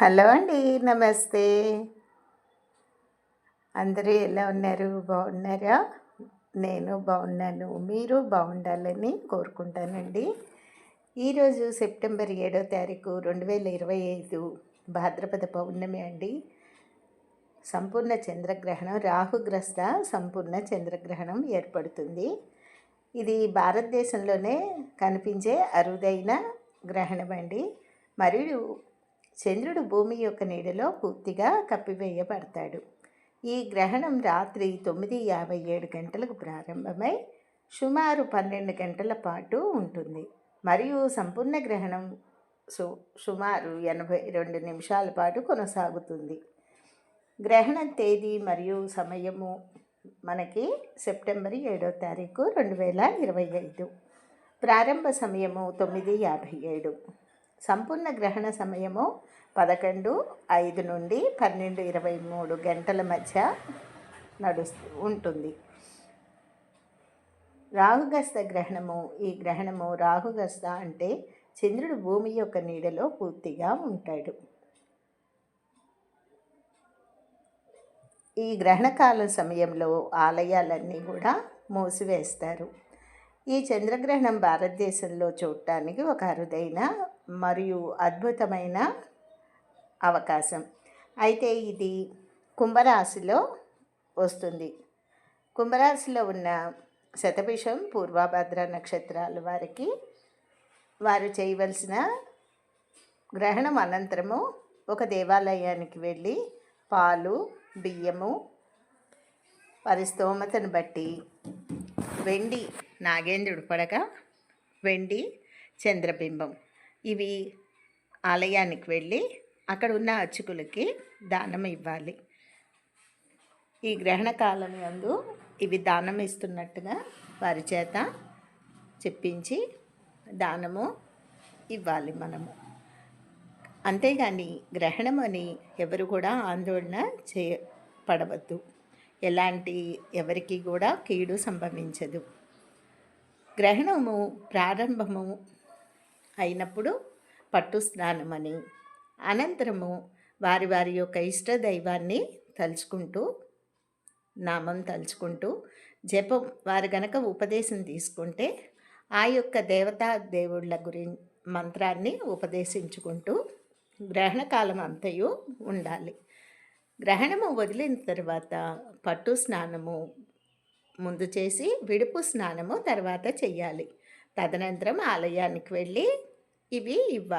Hello అండి నమస్తే. అందరూ ఎలా ఉన్నారు? బాగున్నారా? నేను బాగున్నాను. మీరు బాగుండాలని కోరుకుంటానండి. ఈరోజు సెప్టెంబర్ ఏడో తారీఖు రెండు వేల ఇరవై ఐదు భాద్రపద పౌర్ణమి అండి. సంపూర్ణ చంద్రగ్రహణం రాహుగ్రస్త సంపూర్ణ చంద్రగ్రహణం ఏర్పడుతుంది. ఇది భారతదేశంలోనే కనిపించే అరుదైన గ్రహణం అండి. మరియు చంద్రుడు భూమి యొక్క నీడలో పూర్తిగా కప్పివేయబడతాడు. ఈ గ్రహణం రాత్రి తొమ్మిది యాభై ఏడు గంటలకు ప్రారంభమై సుమారు పన్నెండు గంటల పాటు ఉంటుంది. మరియు సంపూర్ణ గ్రహణం సు సుమారు ఎనభై రెండు నిమిషాల పాటు కొనసాగుతుంది. గ్రహణం తేదీ మరియు సమయము మనకి సెప్టెంబర్ ఏడో తారీఖు రెండు వేల ఇరవై ఐదు. ప్రారంభ సమయము తొమ్మిది యాభై ఏడు. సంపూర్ణ గ్రహణ సమయము పదకొండు ఐదు నుండి పన్నెండు ఇరవై మూడు గంటల మధ్య నడుస్తూ ఉంటుంది. రాహుగస్త గ్రహణము ఈ గ్రహణము రాహుగస్త అంటే చంద్రుడు భూమి యొక్క నీడలో పూర్తిగా ఉంటాడు. ఈ గ్రహణకాల సమయంలో ఆలయాలన్నీ కూడా మూసివేస్తారు. ఈ చంద్రగ్రహణం భారతదేశంలో చూడటానికి ఒక అరుదైన మరియు అద్భుతమైన అవకాశం. అయితే ఇది కుంభరాశిలో వస్తుంది. కుంభరాశిలో ఉన్న శతభిషం పూర్వభద్ర నక్షత్రాల వారికి వారు చేయవలసిన గ్రహణం అనంతరము ఒక దేవాలయానికి వెళ్ళి పాలు బియ్యము వారి స్తోమతను బట్టి వెండి నాగేంద్రుడు పడక వెండి చంద్రబింబం ఇవి ఆలయానికి వెళ్ళి అక్కడ ఉన్న అర్చకులకి దానం ఇవ్వాలి. ఈ గ్రహణ కాలం యందు ఇవి దానం ఇస్తున్నట్టుగా వారి చేత చెప్పించి దానము ఇవ్వాలి మనము. అంతేగాని గ్రహణం అని ఎవరు కూడా ఆందోళన చేయపడవద్దు. ఎలాంటి ఎవరికి కూడా కీడు సంభవించదు. గ్రహణము ప్రారంభము అయినప్పుడు పట్టు స్నానమని అనంతరము వారి వారి యొక్క ఇష్ట దైవాన్ని తలుచుకుంటూ నామం తలుచుకుంటూ జపం వారు గనక ఉపదేశం తీసుకుంటే ఆ యొక్క దేవతా దేవుళ్ళ గురి మంత్రాన్ని ఉపదేశించుకుంటూ గ్రహణకాలం అంతయు ఉండాలి. గ్రహణము వదిలిన తర్వాత పట్టు స్నానము ముందు చేసి విడుపు స్నానము తర్వాత చెయ్యాలి. తదనంతరం ఆలయానికి వెళ్ళి ఇవి ఇవ్వాలి